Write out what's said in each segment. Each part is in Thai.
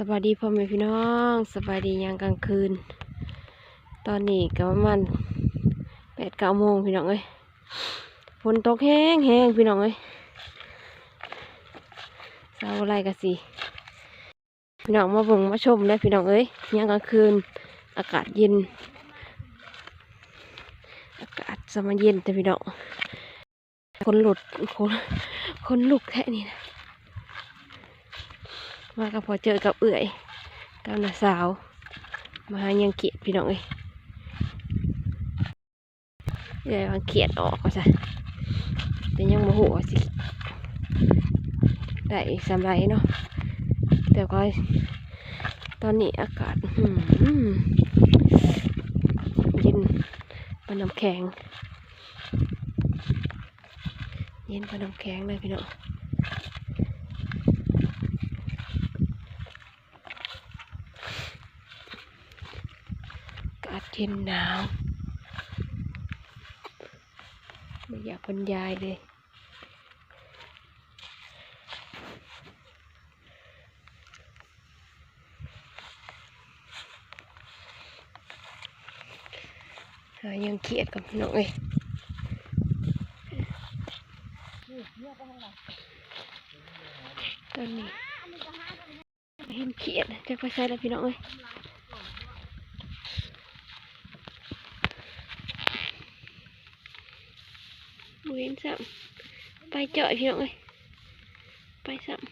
สวัสดีพ่อแม่พี่น้องสวัสดียามกลางคืน ตอนนี้ก็ประมาณแปดเก้าโมงพี่น้องเอ้ยฝนตกแห้งแห้งพี่น้องเอ้ยเสาอะไรกันสิพี่น้องมาเบิ่งมาชมได้พี่น้องเอ้ยยามกลางคืน อากาศเย็น อากาศสมาเย็นแต่พี่น้องคนหลุดคนคนลุกแค่นี้นะ มากับพอเจอกับเอื่อยกับน้าสาว มาหายังเขียดพี่น้องเอ้ยเอื่อยมันเขียดออกก็จะแต่ยังโมโหว่าสิได้สำไรเนาะแต่ก็ตอนนี้อากาศเย็นปน้ำแข็ง เย็นเป็นน้ำแข็งเลยพี่น้อง อากาศ เย็นหนาว ไม่อยากบรรยายเลย ยังเขียดกับหน้องเอ้ยตอนนี้เห็นเขียดจะไปใช้แล้วพี่น้องเอ้ย บเห็นซ้ำไปเจาะพี่น้องเอ้ยไปซ้ำ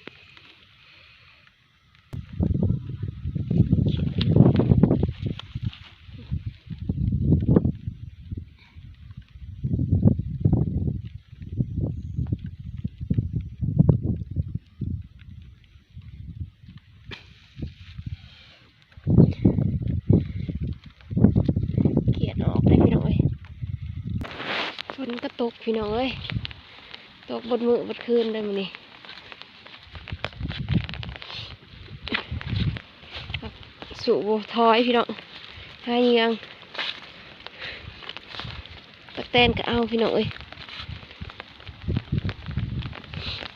เขียดออกเลยพี่น้องเอ้ยฝน กพี่น้องเอ้ยตกบนมือบนคืนได้มั้นี่สูบทอยพี่น้องหาเยียงตะแตนก็เอาพี่น้องเอ้ย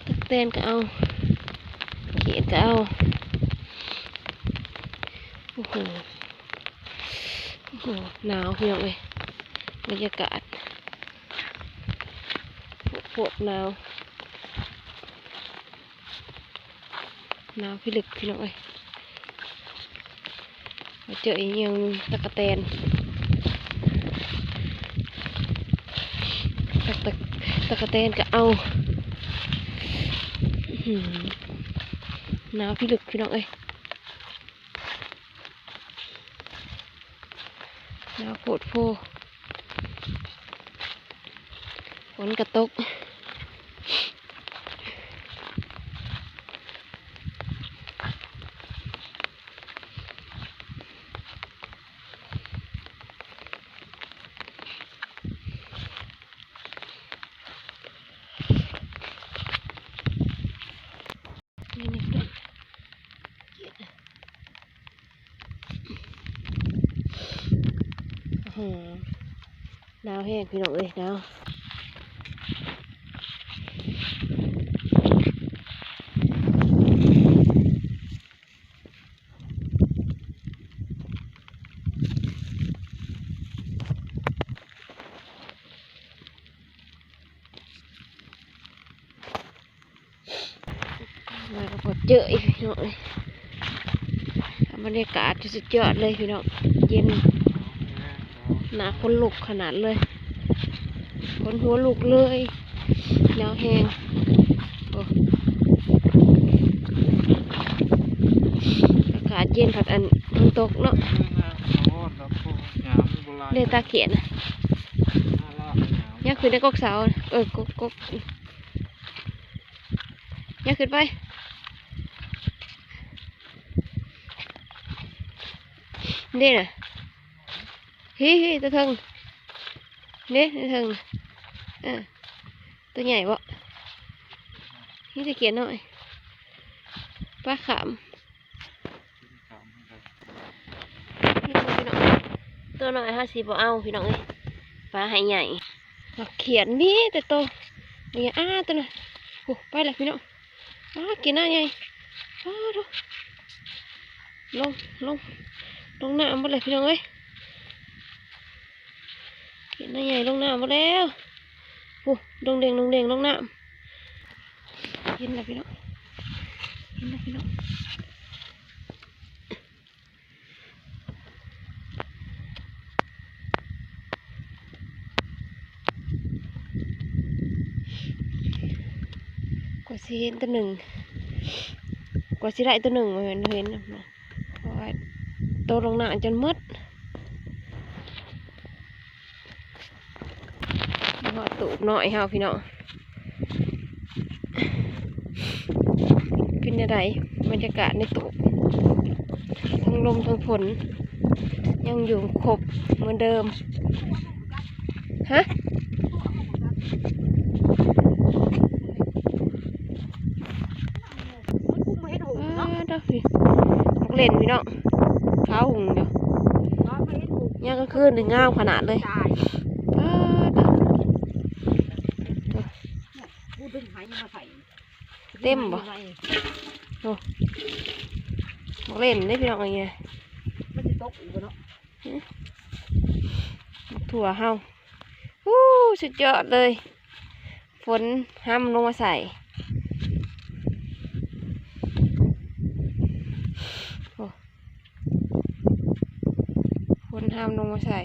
ตะแตนก็เอาเขียดก็เอาโอ้โหโอ้โหหนาวพี่น้องเอ้ยบรรยากาศ ปวดหนาวหนาวพี่ลึกพี่น้องเอ้ยมาเจออีกอยังตะกะแตนตะตะตะกะแตนก็เอาอื้อหือหนาวพี่ลึกพี่น้องเอ้ยหนาวโผดโพฝนกระตก นี่นี่เพื่อนเกลียดอะอื้อ หือหนาวแห้งพี่น้องเอ้ยหนาวมาก็พอเจออีกพี่น้องเอ้ยบรรยากาศสุดยอดเลยพี่น้องเย็น หนาคนลุกขนาดเลยคนหัวลุกเลยหนาวแห้งโอ้อากาศเย็นผัดอันมันตกเนาะเดตาเขียนน่ะยังขึ้นในกกเสาน่ะเออกกกกยังขึ้นไปเด้น่ะเฮ้ยเฮ้ยตะเทิงเด้ตะเทิงน่ะเตัวใหญ่บ่นี่จะเขียนหน่อยปลาขามพี่น้องพี่น้องตัวน้อยห้าสิบเอาพี่น้องเอ้ยปลาหายใหญ่เอาเขียนนี่แต่โตนี่อ้าตัวน่ะโอ้ไปเลยพี่น้องอ้ากินหน้าใหญ่อ้าดูลงลงลงหน้ำมาเลยพี่น้องเอ้ย ได้ใหญ่ลงน้ำมาแล้วโอ้ดงเด้งดงเด้งลงน้ำเห็นแล้วพี่น้องเห็นแล้วพี่น้องกว่าสิเห็นตัวหนึ่งกว่าสิได้ตัวหนึ่งเห็นเห็นนะเพราะว่าโตลงน้ำจนหมืดแล้วก็ตู บหน่อยเฮาพี่น้องเป็นยังไงบรรยากาศในตูบทั้งลมทั้งฝนยังอยู่ครบเหมือนเดิม ฮะคุ้มไม่ให้ถูกอ้าเนาะวเด้อพี่มักเล่นพี่น้องขาวหุ่งเดียวยังก็คืนถึงงามขนาดเลย ตาย อ้าวเด้อ พูดถึงหาย มาใส่เต็มบ่มักเล่นได้พี่น้องอะไรเงี้ยมันจะตกอีกบ่เนาะมักถั่วเฮาฮู้สุดยอดเลย ฝนห้ามลงมาใส่โอ้ฝนห้ามลงมาใส่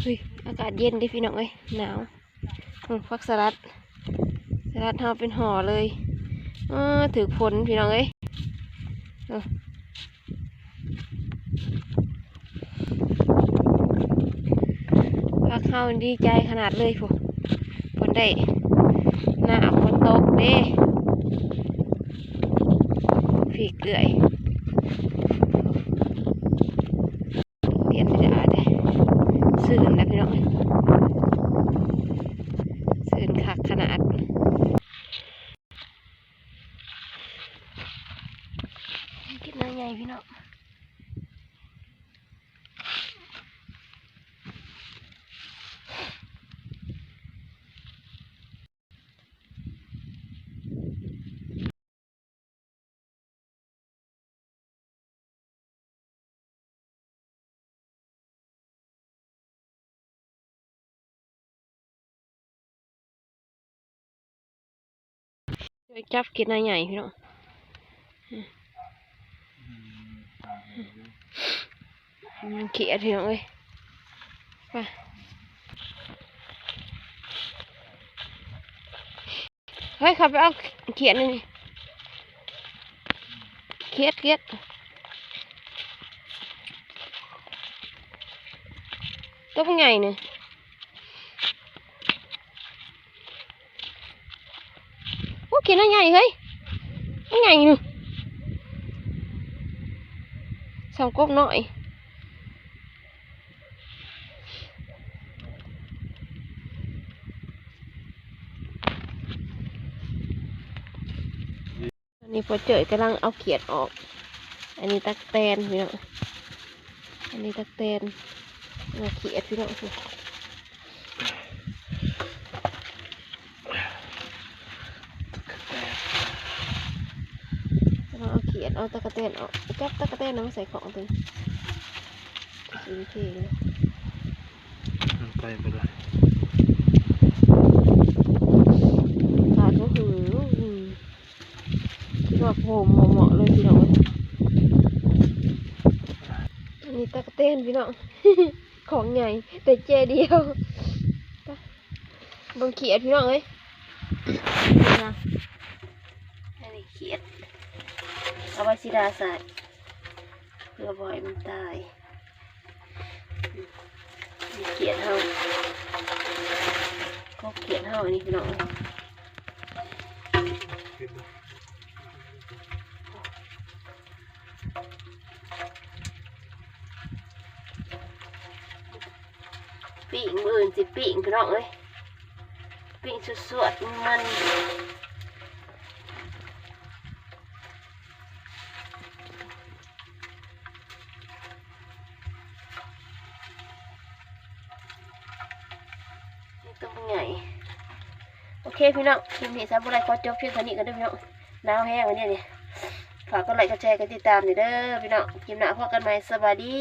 เฮ้ยอากาศเย็นดิพี่น้องเอ้ยหนาวฟักสลัดสลัดเฮาเป็นห่อเลยเออถือผลพี่น้องเอ้ยเออพักเฮาดีใจขนาดเลยพวกฝนได้หน้าฝนตกเด้ผีเกลื่อยเปลี่ยนไม่ได้เลยสื่นนะพี่น้องเอ้ยสื่นคักขนาด กินน้ำใหญ่ พี่น้องจับกินน้ำใหญ่พี่น้อง มันเขียดพี่น้องเอ้ยไปเฮ้ยขับไปเอาเขียดนี่เขียดเขียดตัวเป็นไงเนี่ยโอันนี้พอเจอกำลังเอาเขียดออก อันนี้ตักแตนพี่น้องอันนี้ตักแตนเอาเขียดพี่น้องเราเอาเขียดเอาตะกะแตนออกจับตะกะแตนเอามาใส่ของตัวนี้สีเท่เลยไปไปเลย ขาดก็คืออืม คิดว่าโผมเหมาะเลยพี่น้องอันนี้ตะกเต้นพี่น้อง ของใหญ่แต่เจเดียวบังเขียดพี่น้องเอ้ยนี่นะอันนี้เขียดเอาไว้สิดาใส่เพื่อบ่อยมันตายเขียดเฮาก็เขียดเฮาอันนี้พี่น้อง ปีกมืออื่นสิปีกพี่น้องเอ้ยปีกสวดๆมันนี่ตัวใหญ่อเคพี่น้องคลิปนี้สำหรับไรขอจบเพียงเท่านี้กันด้พี่น้องหนาวแห้งวันนี้นี่ฝากกดไลค์กดแชร์กดติดตามเด้อพี่น้องคลิปหน้าพบกันใหม่สวัสดี